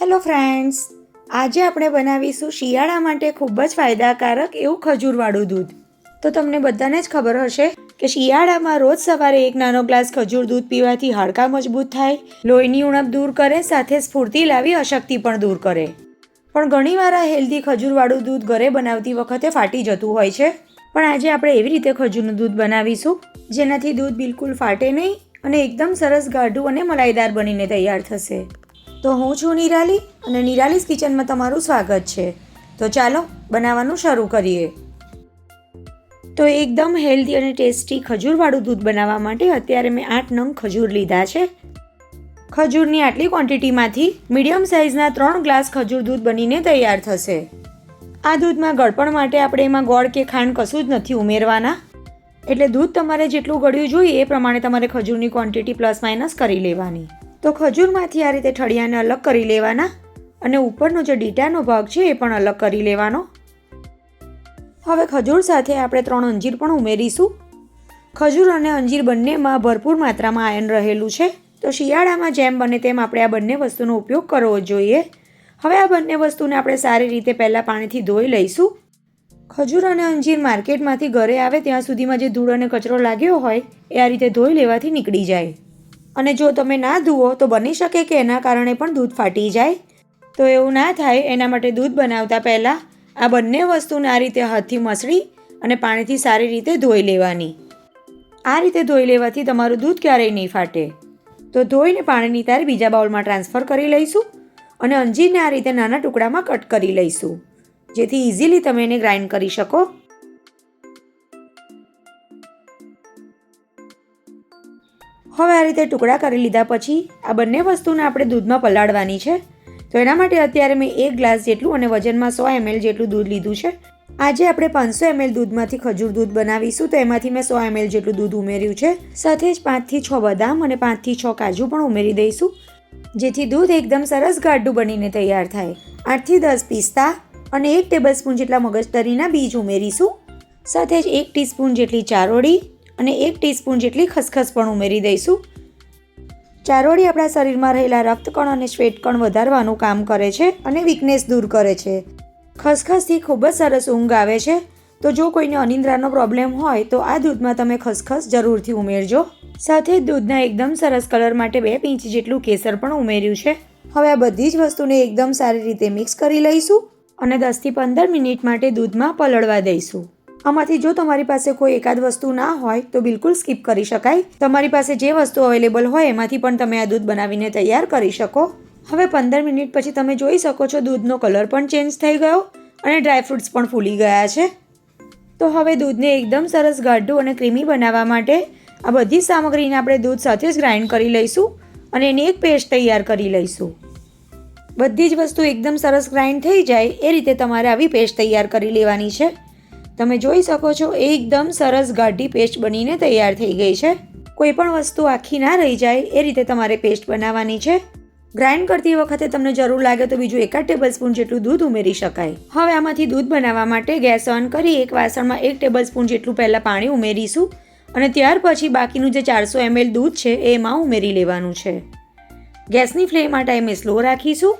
Hello friends, આજે આપણે બનાવીશું શિયાળા માટે ખૂબ જ ફાયદાકારક એવું ખજૂરવાળું દૂધ. તો તમને બધાને જ ખબર હશે કે શિયાળામાં રોજ સવારે એક નાનો ગ્લાસ ખજૂર દૂધ પીવાથી હાડકાં મજબૂત થાય, લોહીની ઉણપ દૂર કરે, સાથે સ્ફૂર્તિ લાવી અશક્તિ પણ દૂર કરે. પણ ઘણીવાર આ હેલ્ધી ખજૂરવાળું દૂધ ઘરે બનાવતી વખતે ફાટી જતું હોય છે. પણ આજે આપણે એવી રીતે ખજૂરનું દૂધ બનાવીશું, જેનાથી દૂધ બિલકુલ ફાટે નહીં અને એકદમ સરસ ગાઢું અને મલાઈદાર બનીને તૈયાર થશે. તો હું છું નિરાલી અને નિરાલીસ કિચનમાં તમારું સ્વાગત છે. તો ચાલો બનાવવાનું શરૂ કરીએ. તો એકદમ હેલ્ધી અને ટેસ્ટી ખજૂરવાળું દૂધ બનાવવા માટે અત્યારે મેં આઠ નંગ ખજૂર લીધા છે. ખજૂરની આટલી ક્વોન્ટિટીમાંથી મીડિયમ સાઇઝના ત્રણ ગ્લાસ ખજૂર દૂધ બનીને તૈયાર થશે. આ દૂધમાં ગળપણ માટે આપણે એમાં ગોળ કે ખાંડ કશું જ નથી ઉમેરવાના. એટલે દૂધ તમારે જેટલું ગળ્યું જોઈએ એ પ્રમાણે તમારે ખજૂરની ક્વોન્ટિટી પ્લસ માઇનસ કરી લેવાની. તો ખજૂરમાંથી આ રીતે ઠળિયાને અલગ કરી લેવાના અને ઉપરનો જે ડીટાનો ભાગ છે એ પણ અલગ કરી લેવાનો. હવે ખજૂર સાથે આપણે ત્રણ અંજીર પણ ઉમેરીશું. ખજૂર અને અંજીર બંનેમાં ભરપૂર માત્રામાં આયન રહેલું છે. તો શિયાળામાં જેમ બને તેમ આપણે આ બંને વસ્તુનો ઉપયોગ કરવો જોઈએ. હવે આ બંને વસ્તુને આપણે સારી રીતે પહેલાં પાણીથી ધોઈ લઈશું. ખજૂર અને અંજીર માર્કેટમાંથી ઘરે આવે ત્યાં સુધીમાં જે ધૂળ અને કચરો લાગ્યો હોય, એ આ રીતે ધોઈ લેવાથી નીકળી જાય. અને જો તમે ના ધુઓ તો બની શકે કે એના કારણે પણ દૂધ ફાટી જાય? તો એવું ના થાય, એના માટે દૂધ બનાવતા પહેલાં આ બંને વસ્તુને આ રીતે હાથથી મસળી અને પાણીથી સારી રીતે ધોઈ લેવાની. આ રીતે ધોઈ લેવાથી તમારું દૂધ ક્યારેય નહીં ફાટે. તો ધોઈને પાણીની તાર બીજા બાઉલમાં ટ્રાન્સફર કરી લઈશું અને અંજીરને આ રીતે નાના ટુકડામાં કટ કરી લઈશું. જેથી ઇઝીલી તમે એને ગ્રાઇન્ડ કરી શકો. હવે આ રીતે ટુકડા કરી લીધા પછી આ બંને વસ્તુને આપણે દૂધમાં પલાળવાની છે. તો એના માટે અત્યારે મેં એક ગ્લાસ જેટલું અને વજનમાં સો એમએલ જેટલું દૂધ લીધું છે. આજે આપણે પાંચસો એમએલ દૂધમાંથી ખજૂર દૂધ બનાવીશું તો એમાંથી મેં સો એમએલ જેટલું દૂધ ઉમેર્યું છે. સાથે જ પાંચથી છ બદામ અને પાંચથી છ કાજુ પણ ઉમેરી દઈશું, જેથી દૂધ એકદમ સરસ ગાઢું બનીને તૈયાર થાય. આઠથી દસ પિસ્તા અને એક ટેબલસ્પૂન જેટલા મગજતરીના બીજ ઉમેરીશું. સાથે જ એક ટીસ્પૂન જેટલી ચારોળી અને એક ટીસ્પૂન જેટલી ખસખસ પણ ઉમેરી દઈશું. ચારોળી આપણા શરીરમાં રહેલા રક્તકણ અને શ્વેતકણ વધારવાનું કામ કરે છે અને વીકનેસ દૂર કરે છે. ખસખસથી ખૂબ જ સરસ ઊંઘ આવે છે. તો જો કોઈને અનિદ્રાનો પ્રોબ્લેમ હોય તો આ દૂધમાં તમે ખસખસ જરૂરથી ઉમેરજો. સાથે દૂધના એકદમ સરસ કલર માટે બે પીંચ જેટલું કેસર પણ ઉમેર્યું છે. હવે આ બધી જ વસ્તુને એકદમ સારી રીતે મિક્સ કરી લઈશું અને દસથી પંદર મિનિટ માટે દૂધમાં પલળવા દઈશું. આમાંથી જો તમારી પાસે કોઈ એકાદ વસ્તુ ના હોય, તો બિલકુલ સ્કીપ કરી શકાય. તમારી પાસે જે વસ્તુ અવેલેબલ હોય, એમાંથી પણ તમે આ દૂધ બનાવીને તૈયાર કરી શકો. હવે પંદર મિનિટ પછી તમે જોઈ શકો છો દૂધનો કલર પણ ચેન્જ થઈ ગયો અને ડ્રાયફ્રૂટ્સ પણ ફૂલી ગયા છે. તો હવે દૂધને એકદમ સરસ ગાઢું અને ક્રીમી બનાવવા માટે આ બધી સામગ્રીને આપણે દૂધ સાથે જ ગ્રાઇન્ડ કરી લઈશું અને એની એક પેસ્ટ તૈયાર કરી લઈશું. બધી જ વસ્તુ એકદમ સરસ ગ્રાઇન્ડ થઈ જાય, એ રીતે તમારે આવી પેસ્ટ તૈયાર કરી લેવાની છે. તમે જોઈ શકો છો, એકદમ સરસ ગાઢી પેસ્ટ બનીને તૈયાર થઈ ગઈ છે. કોઈ પણ વસ્તુ આખી ના રહી જાય, એ રીતે તમારે પેસ્ટ બનાવવાની છે. ગ્રાઇન્ડ કરતી વખતે તમને જરૂર લાગે તો બીજું એકાદ ટેબલ સ્પૂન જેટલું દૂધ ઉમેરી શકાય. હવે આમાંથી દૂધ બનાવવા માટે ગેસ ઓન કરી એક વાસણમાં એક ટેબલ સ્પૂન જેટલું પહેલાં પાણી ઉમેરીશું અને ત્યાર પછી બાકીનું જે ચારસો એમએલ દૂધ છે એ એમાં ઉમેરી લેવાનું છે. ગેસની ફ્લેમ આ ટાઈમે સ્લો રાખીશું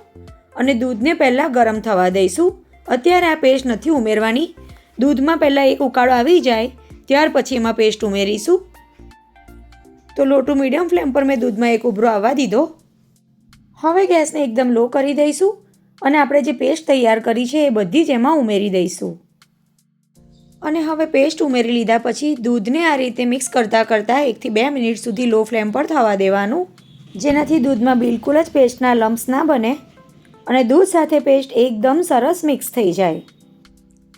અને દૂધને પહેલાં ગરમ થવા દઈશું. અત્યારે આ પેસ્ટ નથી ઉમેરવાની દૂધમાં પહેલાં એક ઉકાળો આવી જાય, ત્યાર પછી એમાં પેસ્ટ ઉમેરીશું. તો લોટું મીડિયમ ફ્લેમ પર મેં દૂધમાં એક ઉભરો આવવા દીધો. હવે ગેસને એકદમ લો કરી દઈશું અને આપણે જે પેસ્ટ તૈયાર કરી છે એ બધી જ એમાં ઉમેરી દઈશું. અને હવે પેસ્ટ ઉમેરી લીધા પછી દૂધને આ રીતે મિક્સ કરતાં કરતાં એકથી બે મિનિટ સુધી લો ફ્લેમ પર થવા દેવાનું. જેનાથી દૂધમાં બિલકુલ જ પેસ્ટના લમ્સ ના બને અને દૂધ સાથે પેસ્ટ એકદમ સરસ મિક્સ થઈ જાય.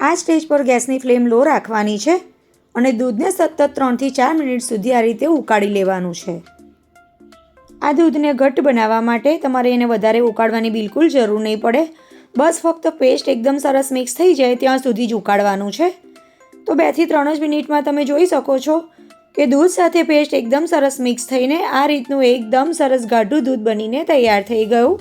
આ સ્ટેજ પર ગેસની ફ્લેમ લો રાખવાની છે અને દૂધને સતત ત્રણથી ચાર મિનિટ સુધી આ રીતે ઉકાળી લેવાનું છે. આ દૂધને ઘટ્ટ બનાવવા માટે તમારે એને વધારે ઉકાળવાની બિલકુલ જરૂર નહીં પડે. બસ ફક્ત પેસ્ટ એકદમ સરસ મિક્સ થઈ જાય ત્યાં સુધી જ ઉકાળવાનું છે. તો બેથી ત્રણ જ મિનિટમાં તમે જોઈ શકો છો કે દૂધ સાથે પેસ્ટ એકદમ સરસ મિક્સ થઈને આ રીતનું એકદમ સરસ ગાઢું દૂધ બનીને તૈયાર થઈ ગયું.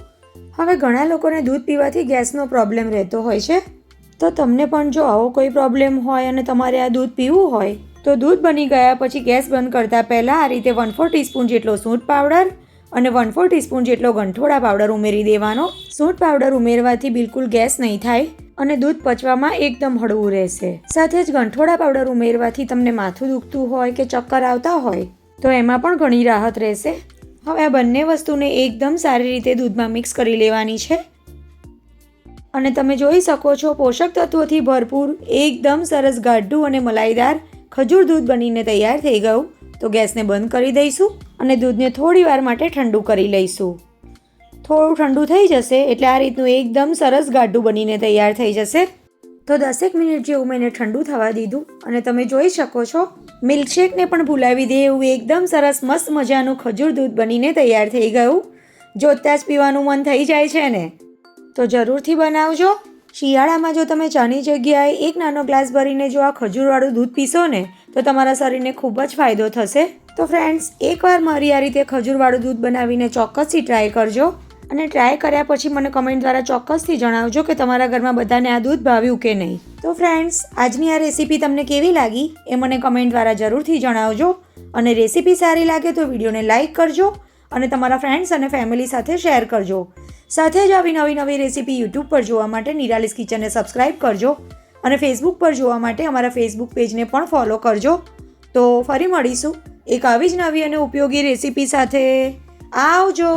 હવે ઘણા લોકોને દૂધ પીવાથી ગેસનો પ્રોબ્લેમ રહેતો હોય છે. તો તમને પણ જો આવો કોઈ પ્રોબ્લેમ હોય અને તમારે આ દૂધ પીવું હોય, તો દૂધ બની ગયા પછી ગેસ બંધ કરતાં પહેલાં આ રીતે વન ફોર ટીસ્પૂન જેટલો સૂંઠ પાવડર અને વન ફોર ટીસ્પૂન જેટલો ગંઠોડા પાવડર ઉમેરી દેવાનો. સૂંઠ પાવડર ઉમેરવાથી બિલકુલ ગેસ નહીં થાય અને દૂધ પચવામાં એકદમ હળવું રહેશે. સાથે જ ગંઠોડા પાવડર ઉમેરવાથી તમને માથું દુખતું હોય કે ચક્કર આવતા હોય, તો એમાં પણ ઘણી રાહત રહેશે. હવે આ બંને વસ્તુને એકદમ સારી રીતે દૂધમાં મિક્સ કરી લેવાની છે. અને તમે જોઈ શકો છો, પોષક તત્વોથી ભરપૂર, એકદમ સરસ ગાઢું અને મલાઈદાર ખજૂર દૂધ બનીને તૈયાર થઈ ગયું. તો ગેસને બંધ કરી દઈશું અને દૂધને થોડી વાર માટે ઠંડુ કરી લઈશું. થોડું ઠંડુ થઈ જશે એટલે આ રીતનું એકદમ સરસ ગાઢું બનીને તૈયાર થઈ જશે. તો દસેક મિનિટ જેવું મેં ઠંડુ થવા દીધું અને તમે જોઈ શકો છો, મિલ્કશેકને પણ ભૂલાવી દે એવું એકદમ સરસ મસ્ત મજાનું ખજૂર દૂધ બનીને તૈયાર થઈ ગયું. જોતાં જ પીવાનું મન થઈ જાય છે ને. તો જરૂરથી બનાવજો. શિયાળામાં જો તમે ચાની જગ્યાએ એક નાનો ગ્લાસ ભરીને જો આ ખજૂરવાળું દૂધ પીશો ને, તો તમારા શરીરને ખૂબ જ ફાયદો થશે. તો ફ્રેન્ડ્સ એકવાર મારી આ રીતે ખજૂરવાળું દૂધ બનાવીને ચોક્કસથી ટ્રાય કરજો અને ટ્રાય કર્યા પછી મને કમેન્ટ દ્વારા ચોક્કસથી જણાવજો કે તમારા ઘરમાં બધાને આ દૂધ ભાવ્યું કે નહીં. તો ફ્રેન્ડ્સ આજની આ રેસીપી તમને કેવી લાગી એ મને કમેન્ટ દ્વારા જરૂરથી જણાવજો અને રેસીપી સારી લાગે તો વિડીયોને લાઇક કરજો અને તમારા ફ્રેન્ડ્સ અને ફેમિલી સાથે શેર કરજો. સાથે જ આવી નવી નવી રેસીપી યુટ્યુબ પર જોવા માટે નિરાલિસ કિચનને સબસ્ક્રાઇબ કરજો અને ફેસબુક પર જોવા માટે અમારા ફેસબુક પેજને પણ ફોલો કરજો. તો ફરી મળીશું એક આવી જ નવી અને ઉપયોગી રેસીપી સાથે. આવજો!